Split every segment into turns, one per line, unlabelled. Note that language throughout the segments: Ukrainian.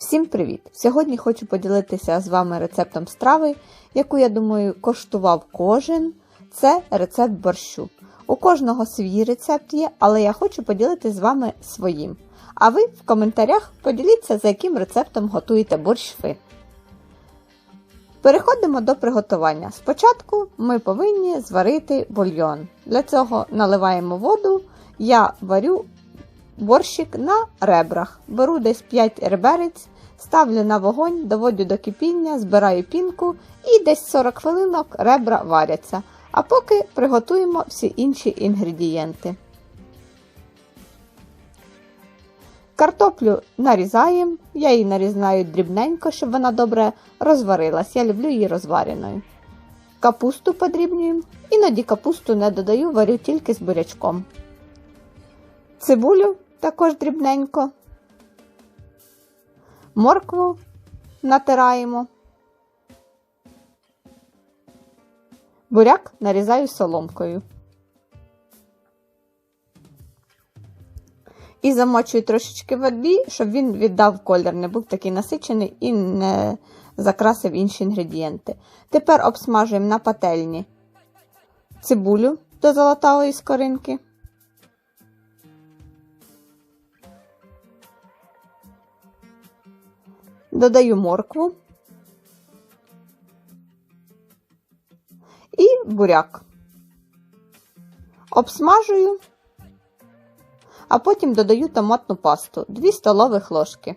Всім привіт! Сьогодні хочу поділитися з вами рецептом страви, яку, я думаю, коштував кожен. Це рецепт борщу. У кожного свій рецепт є, але я хочу поділитися з вами своїм. А ви в коментарях поділіться, за яким рецептом готуєте борщ ви. Переходимо до приготування. Спочатку ми повинні зварити бульйон. Для цього наливаємо воду. Я варю борщик на ребрах. Беру десь 5 реберець, ставлю на вогонь, доводю до кипіння, збираю пінку і десь 40 хвилинок ребра варяться. А поки приготуємо всі інші інгредієнти. Картоплю нарізаємо, я її нарізаю дрібненько, щоб вона добре розварилась. Я люблю її розвареною. Капусту подрібнюємо, іноді капусту не додаю, варю тільки з бурячком. Цибулю також дрібненько. Моркву натираємо. Буряк нарізаю соломкою. І замочую трошечки води, щоб він віддав колір, не був такий насичений і не закрасив інші інгредієнти. Тепер обсмажуємо на пательні цибулю до золотавої скоринки. Додаю моркву і буряк. Обсмажую, а потім додаю томатну пасту 2 столових ложки.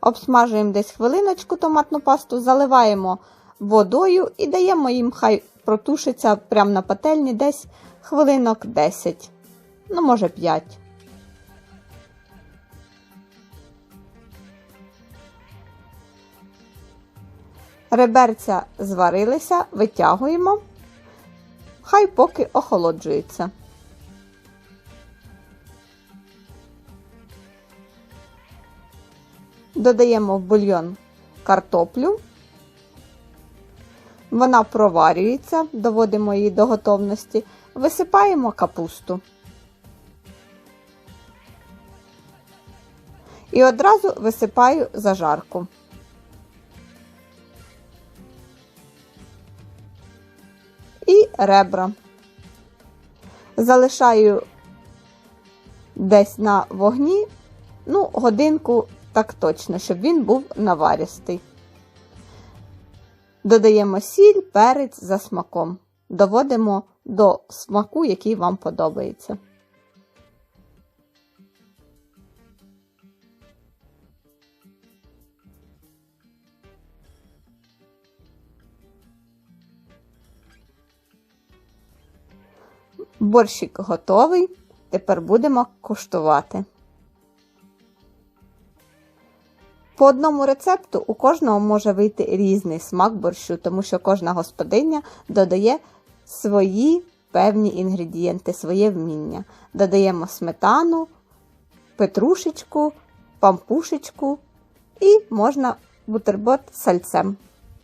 Обсмажуємо десь хвилиночку томатну пасту, заливаємо водою і даємо їм хай протушиться прямо на пательні десь хвилинок 10, ну, може 5. Реберця зварилися, витягуємо, хай поки охолоджується. Додаємо в бульйон картоплю. Вона проварюється, доводимо її до готовності, висипаємо капусту. І одразу висипаю зажарку. І ребра. Залишаю десь на вогні, ну, годинку так точно, щоб він був наваристий. Додаємо сіль, перець за смаком. Доводимо до смаку, який вам подобається. Борщик готовий. Тепер будемо куштувати. По одному рецепту у кожного може вийти різний смак борщу, тому що кожна господиня додає свої певні інгредієнти, своє вміння. Додаємо сметану, петрушечку, пампушечку і можна бутерброд з сальцем.